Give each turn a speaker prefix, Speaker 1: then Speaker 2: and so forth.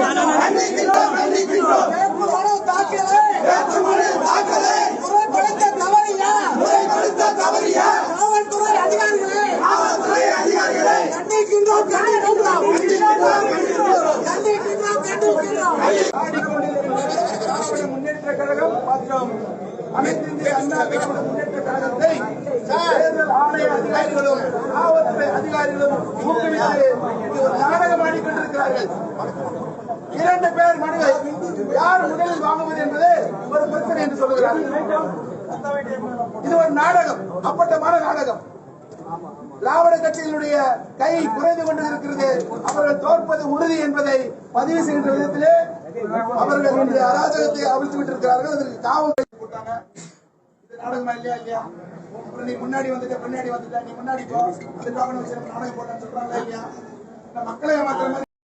Speaker 1: கண்டிக்கின்றோம் கண்டிக்கின்றோம் வேட்புமனு தாக்கலை வேட்புமனு தாக்கலை முறைப்படுத்த தவறியா முறைப்படுத்த தவறியா காவல்துறை அதிகாரிகளே காவல்துறை அதிகாரிகளே கண்டிக்கின்றோம் கண்டிக்கின்றோம் கண்டிக்கின்றோம் கண்டிக்கின்றோம் கண்டிக்கின்றோம்
Speaker 2: கண்டிக்கின்றோம் முன்னேற்ற கழகம் மற்றும் அனைத்திந்திய அண்ணா திராவிட முன்னேற்ற கழகத்தை தேர்தல் ஆணைய அதிகாரிகளும் காவல்துறை அதிகாரிகளும் ஊக்குவித்து நாடகம் ஆடிக்கொண்டிருக்கிறார்கள் ஒரு பிரச்சனை என்று சொல்லுகிறார்கள். இது ஒரு நாடகம் அப்பட்டமான நாடகம். திராவிட கட்சிகளுடைய கை குறைந்து கொண்டு இருக்கிறது அவர்கள் தோற்பது உறுதி என்பதை பதிவு செய்கின்ற விதத்திலே அவர்கள் இந்த அராஜகத்தை அவிழ்த்து விட்டிருக்கிறார்கள். அதற்கு காவல் போட்டாங்க. இது நாடகமா இல்லையா இல்லையா? நீ முன்னாடி வந்துட்ட பின்னாடி வந்துட்ட நீ முன்னாடி போ. அதுக்காக நாடகம் போட்டான்னு சொல்றாங்களா இல்லையா? இந்த மக்களை